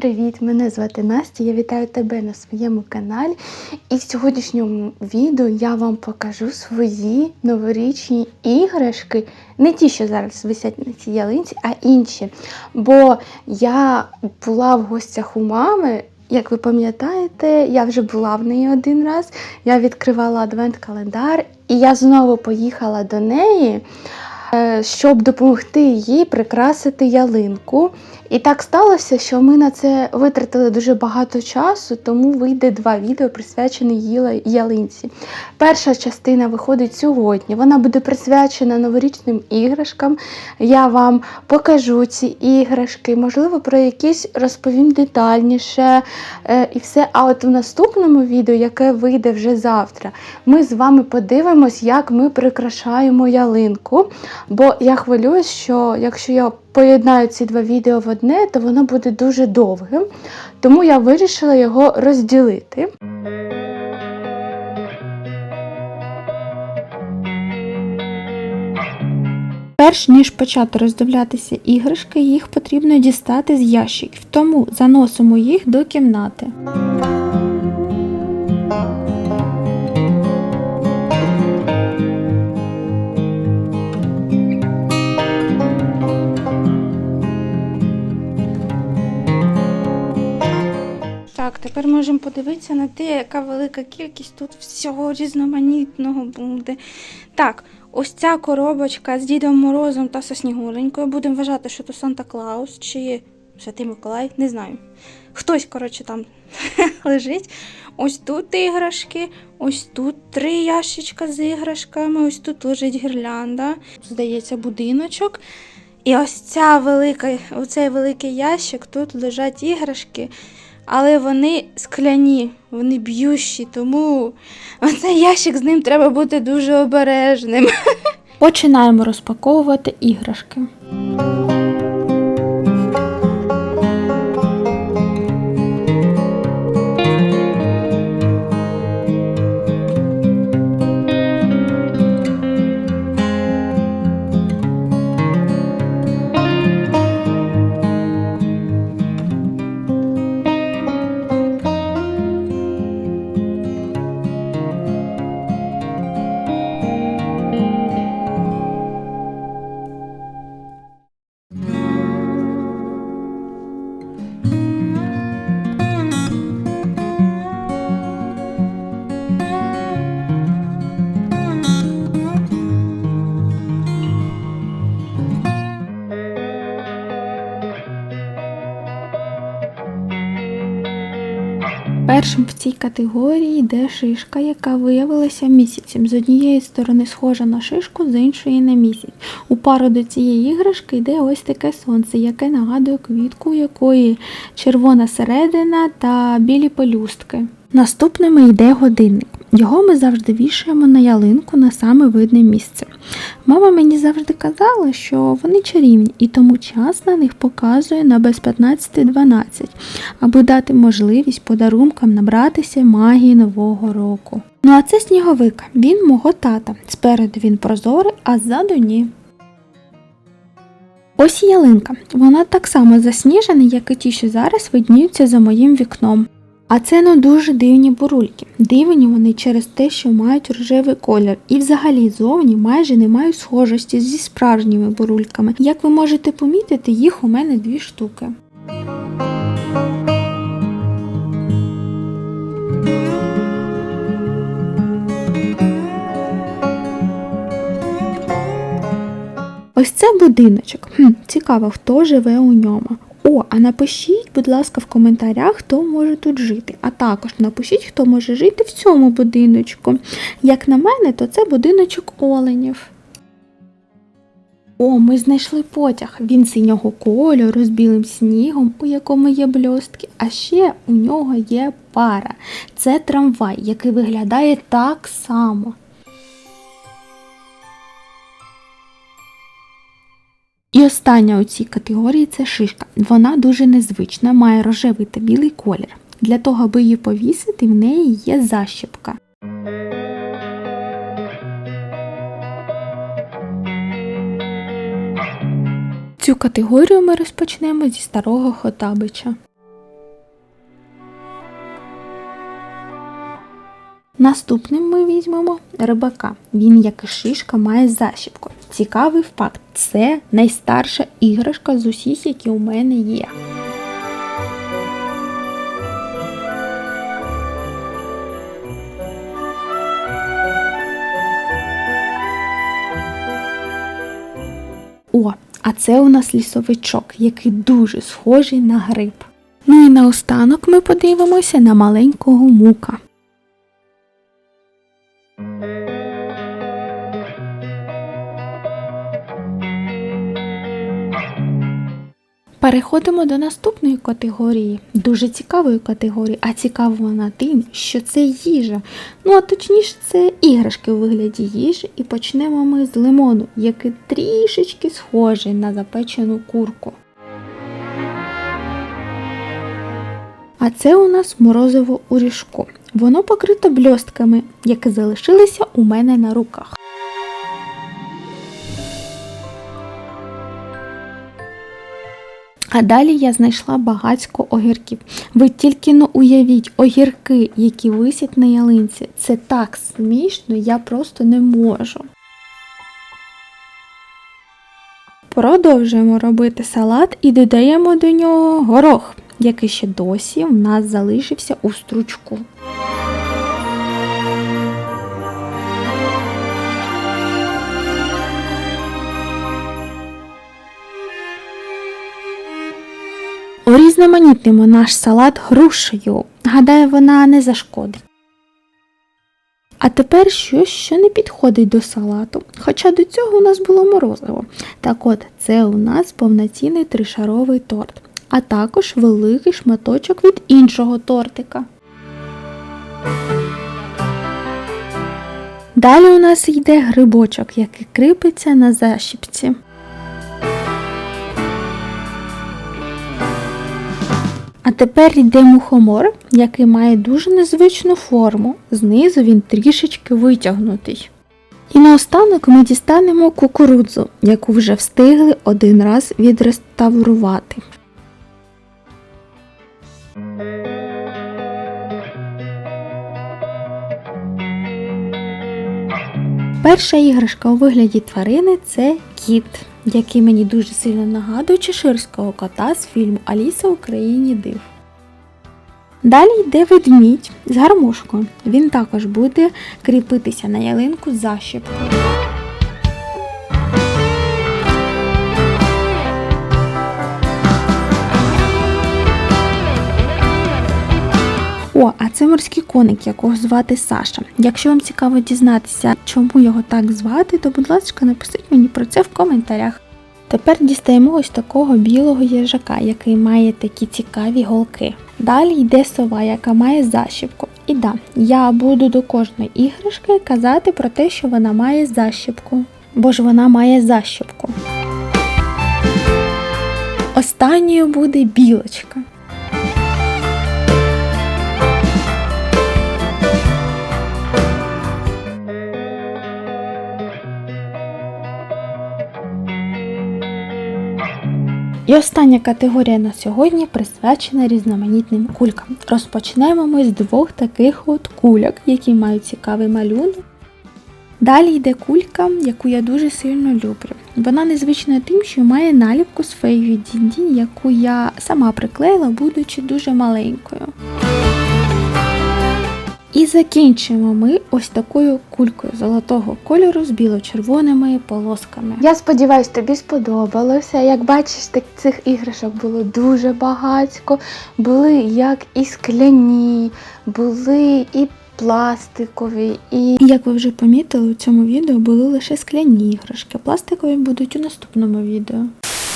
привіт! Мене звати Настя. Я вітаю тебе на своєму каналі. І в сьогоднішньому відео я вам покажу свої новорічні іграшки, не ті, що зараз висять на цій ялинці, а інші. Бо я була в гостях у мами. Як ви пам'ятаєте, я вже була в неї один раз. Я відкривала адвент-календар, і я знову поїхала до неї, щоб допомогти їй прикрасити ялинку. І так сталося, що ми на це витратили дуже багато часу, тому вийде два відео, присвячені їй ялинці. Перша частина виходить сьогодні. Вона буде присвячена новорічним іграшкам. Я вам покажу ці іграшки, можливо, про якісь розповім детальніше е, і все. А от в наступному відео, яке вийде вже завтра, ми з вами подивимось, як ми прикрашаємо ялинку. Бо я хвилююсь, що якщо я поєднаю ці два відео в одне, то воно буде дуже довгим. Тому я вирішила його розділити. Перш ніж почати роздивлятися іграшки, їх потрібно дістати з ящиків, тому заносимо їх до кімнати. Так, тепер можемо подивитися на те, яка велика кількість тут всього різноманітного буде. Так, ось ця коробочка з Дідом Морозом та Соснігуренькою. Будемо вважати, що то Санта Клаус чи Святий Миколай, не знаю. Хтось, коротше, там лежить. Ось тут іграшки, ось тут три ящичка з іграшками, ось тут лежить гірлянда. Здається, будиночок. І ось ця велика, оцей великий ящик, тут лежать іграшки, але вони скляні, вони б'ющі, тому оцей ящик з ним треба бути дуже обережним. Починаємо розпаковувати іграшки. Першим в цій категорії йде шишка, яка виявилася місяцем. З однієї сторони схожа на шишку, з іншої на місяць. У пару до цієї іграшки йде ось таке сонце, яке нагадує квітку, у якої червона середина та білі пелюстки. Наступними йде годинник. Його ми завжди вішаємо на ялинку на саме видне місце. Мама мені завжди казала, що вони чарівні, і тому час на них показує на без 15-12, аби дати можливість подарункам набратися магії нового року. Ну а це сніговик, він мого тата. Спереду він прозорий, а ззаду ні. Ось ялинка. Вона так само засніжена, як і ті, що зараз видніються за моїм вікном. А це ну дуже дивні бурульки. Дивні вони через те, що мають рожевий колір, і взагалі зовні майже не мають схожості зі справжніми бурульками. Як ви можете помітити, їх у мене дві штуки. Ось це будиночок. Хм, цікаво, хто живе у ньому. О, а напишіть, будь ласка, в коментарях, хто може тут жити. А також напишіть, хто може жити в цьому будиночку. Як на мене, то це будиночок оленів. О, ми знайшли потяг. Він синього кольору з білим снігом, у якому є бльостки, а ще у нього є пара. Це трамвай, який виглядає так само. І остання у цій категорії це шишка. Вона дуже незвична, має рожевий та білий колір. Для того, аби її повісити, в неї є защіпка. Цю категорію ми розпочнемо зі старого хотабича. Наступним ми візьмемо рибака. Він, як і шишка, має защіпку. Цікавий факт: це найстарша іграшка з усіх, які у мене є. О, а це у нас лісовичок, який дуже схожий на гриб. Ну і наостанок ми подивимося на маленького мука. Переходимо до наступної категорії, дуже цікавої категорії, а цікава вона тим, що це їжа. Ну а точніше, це іграшки у вигляді їжі, і почнемо ми з лимону, який трішечки схожий на запечену курку. А це у нас морозиво у ріжку. Воно покрито бльостками, які залишилися у мене на руках. А далі я знайшла багацько огірків. Ви тільки ну уявіть, огірки, які висять на ялинці. Це так смішно, я просто не можу. Продовжуємо робити салат і додаємо до нього горох, який ще досі в нас залишився у стручку. Урізноманітнимо наш салат грушею. Гадаю, вона не зашкодить. А тепер щось, що не підходить до салату. Хоча до цього у нас було морозиво. Так от, це у нас повноцінний тришаровий торт, а також великий шматочок від іншого тортика. Далі у нас йде грибочок, який кріпиться на защіпці. Тепер йде мухомор, який має дуже незвичну форму. Знизу він трішечки витягнутий. І наостанок ми дістанемо кукурудзу, яку вже встигли один раз відреставрувати. Перша іграшка у вигляді тварини це кіт, який мені дуже сильно нагадує чеширського кота з фільму Аліса в країні див. Далі йде ведмідь з гармошкою. Він також буде кріпитися на ялинку защіпкою. Це морський коник, якого звати Саша. Якщо вам цікаво дізнатися, чому його так звати, то будь ласка, напишіть мені про це в коментарях. Тепер дістаємо ось такого білого їжака, який має такі цікаві голки. Далі йде сова, яка має защіпку. І да, я буду до кожної іграшки казати про те, що вона має защіпку. Бо ж вона має защіпку. Останньою буде білочка. І остання категорія на сьогодні присвячена різноманітним кулькам. Розпочнемо ми з двох таких от кульок, які мають цікавий малюнок. Далі йде кулька, яку я дуже сильно люблю. Вона незвична тим, що має наліпку з феєю Дінді, яку я сама приклеїла, будучи дуже маленькою. І закінчимо ми ось такою кулькою золотого кольору з біло-червоними полосками. Я сподіваюся, тобі сподобалося. Як бачиш, так цих іграшок було дуже багатько. Були як і скляні, були і пластикові. І як ви вже помітили, у цьому відео були лише скляні іграшки. Пластикові будуть у наступному відео.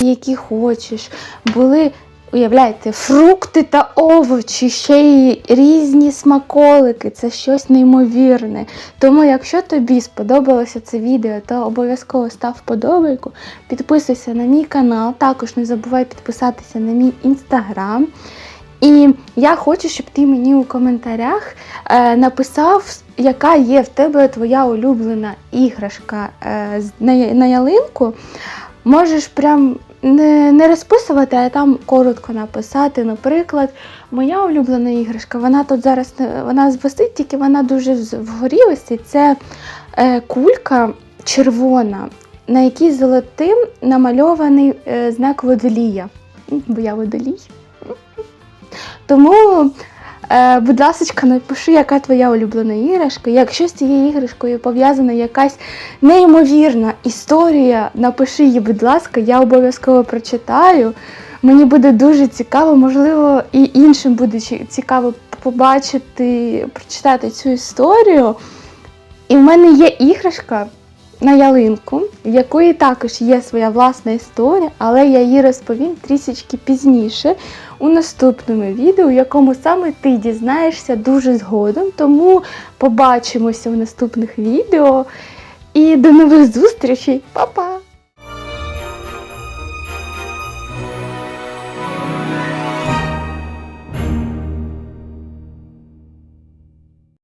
Які хочеш, були Уявляєте, фрукти та овочі, ще й різні смаколики, це щось неймовірне. Тому, якщо тобі сподобалося це відео, то обов'язково став вподобайку, підписуйся на мій канал, також не забувай підписатися на мій інстаграм. І я хочу, щоб ти мені у коментарях е, написав, яка є в тебе твоя улюблена іграшка е, на, на ялинку. Можеш прям не, не розписувати, а там коротко написати. Наприклад, моя улюблена іграшка, вона тут зараз вона звисить, тільки вона дуже в вгорі висить. Це е, кулька червона, на якій золотим намальований е, знак водолія. Бо я водолій. Тому, будь ласка, напиши, яка твоя улюблена іграшка. Якщо з цією іграшкою пов'язана якась неймовірна історія, напиши її, будь ласка, я обов'язково прочитаю. Мені буде дуже цікаво, можливо, і іншим буде цікаво побачити, прочитати цю історію. І в мене є іграшка на ялинку, в якої також є своя власна історія, але я її розповім трішечки пізніше у наступному відео, в якому саме ти дізнаєшся дуже згодом. Тому побачимося в наступних відео. І до нових зустрічей, Па-па!